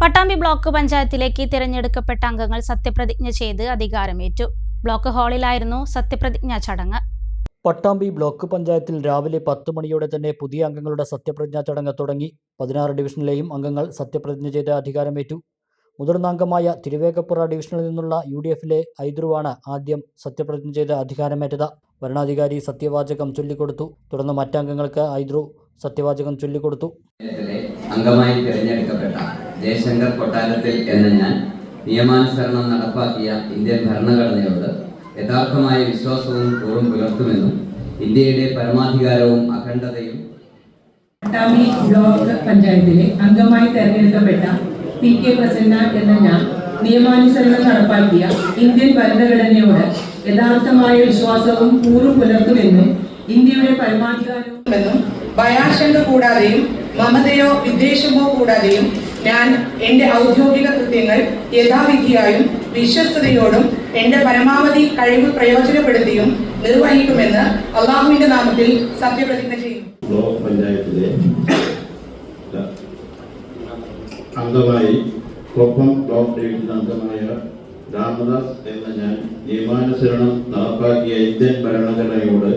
Pattambi block പഞ്ചായത്തിലേക്ക് തിരഞ്ഞെടുക്കപ്പെട്ട അംഗങ്ങൾ സത്യപ്രതിജ്ഞ ചെയ്ത് അധികാരമേറ്റു. ബ്ലോക്ക് ഹാളിലായിരുന്നു സത്യപ്രതിജ്ഞാ ചടങ്ങ്. പട്ടാമ്പി ബ്ലോക്ക് പഞ്ചായത്തിൽ രാവിലെ പത്ത് മണിയോടെ തന്നെ പുതിയ അംഗങ്ങളുടെ സത്യപ്രതിജ്ഞാ ചടങ്ങ് തുടങ്ങി. പതിനാറ് ഡിവിഷനിലെയും അംഗങ്ങൾ സത്യപ്രതിജ്ഞ ചെയ്ത് അധികാരമേറ്റു. മുതിർന്ന അംഗമായ തിരുവേഗപ്പുറ ഡിവിഷനിൽ നിന്നുള്ള യു ഡി എഫിലെ ഐദ്രുവാണ് ആദ്യം സത്യപ്രതിജ്ഞ ചെയ്ത് അധികാരമേറ്റത്. ഭരണാധികാരി സത്യവാചകം ചൊല്ലിക്കൊടുത്തു. തുടർന്ന് മറ്റംഗങ്ങൾക്ക് ഐദ്രു സത്യവാചകം ചൊല്ലിക്കൊടുത്തു. അംഗമായി തിരഞ്ഞെടുക്കപ്പെട്ട ജയശങ്കർ കൊട്ടാരത്തിൽ എന്ന ഞാൻ നിയമാനുസരണം നടപ്പാക്കിയ ഇന്ത്യൻ ഭരണഘടനയോട് യഥാർത്ഥമായ വിശ്വാസവും കൂറും പുലർത്തുമെന്നും ഇന്ത്യയുടെ പരമാധികാരവും അഖണ്ഡതയും പട്ടാമി ബ്ലോക്ക് പഞ്ചായത്തിലെ അംഗമായി തെരഞ്ഞെടുക്കപ്പെട്ട പി കെ പ്രസന്ന എന്ന ഞാൻ നിയമാനുസരണം നടപ്പാക്കിയ ഇന്ത്യൻ ഭരണഘടനയോട് യഥാർത്ഥമായ വിശ്വാസവും കൂറും പുലർത്തുമെന്നും ഇന്ത്യയുടെ പരമാധികാരവും കൂടാതെയും മമതയോ വിദ്വേഷമോ കൂടാതെയും ഞാൻ എന്റെ ഔദ്യോഗിക കൃത്യങ്ങൾ യഥാവിധിയായും വിശ്വസ്തയോടും എന്റെ പരമാവധി കഴിവ് പ്രയോജനപ്പെടുത്തിയും നിർവഹിക്കുമെന്ന് അള്ളാഹുവിന്റെ നാമത്തിൽ സത്യപ്രതിജ്ഞ ചെയ്യും ബ്ലോക്ക് പഞ്ചായത്തിലെ അംഗമായി കൊപ്പം ബ്ലോക്ക് ഡിവിഷൻ അംഗമായ രാമദാസ് എന്ന ഞാൻ നിയമാനുസരണം നടപ്പാക്കിയ ഇന്ത്യൻ ഭരണഘടനയോട്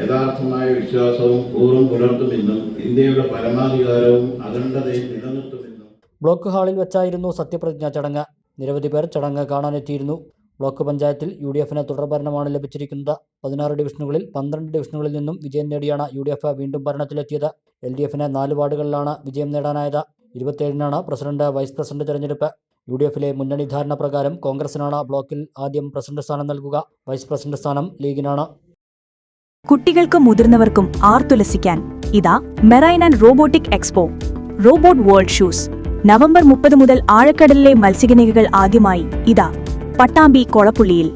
യഥാർത്ഥമായ വിശ്വാസവും ഊറും പുലർത്തുമെന്നും ഇന്ത്യയുടെ പരമാധികാരവും അഖണ്ഡതയും നിലനിർത്തുമെന്നും. ബ്ലോക്ക് ഹാളിൽ വെച്ചായിരുന്നു സത്യപ്രതിജ്ഞാ ചടങ്ങ്. നിരവധി പേർ ചടങ്ങ് കാണാനെത്തിയിരുന്നു. ബ്ലോക്ക് പഞ്ചായത്തിൽ യു ഡി എഫിന് തുടർഭരണമാണ് ലഭിച്ചിരിക്കുന്നത്. പതിനാറ് ഡിവിഷനുകളിൽ പന്ത്രണ്ട് ഡിവിഷനുകളിൽ നിന്നും വിജയം നേടിയാണ് യു ഡി എഫ് വീണ്ടും ഭരണത്തിലെത്തിയത്. എൽ ഡി എഫിന് നാല് വാർഡുകളിലാണ് വിജയം നേടാനായത്. ഇരുപത്തിയേഴിനാണ് പ്രസിഡന്റ് വൈസ് പ്രസിഡന്റ് തെരഞ്ഞെടുപ്പ്. യു ഡി എഫിലെ മുന്നണി ധാരണ പ്രകാരം കോൺഗ്രസിനാണ് ബ്ലോക്കിൽ ആദ്യം പ്രസിഡന്റ് സ്ഥാനം നൽകുക. വൈസ് പ്രസിഡന്റ് സ്ഥാനം ലീഗിനാണ്. കുട്ടികൾക്കും മുതിർന്നവർക്കും ആർത്തുലസിക്കാൻ ഇതാ marine and robotic expo. Robot world shoes. November മുപ്പത് മുതൽ ആഴക്കടലിലെ മത്സ്യഗനികകൾ ആദ്യമായി. ഇതാ പട്ടാമ്പി കൊളപ്പുള്ളിയിൽ.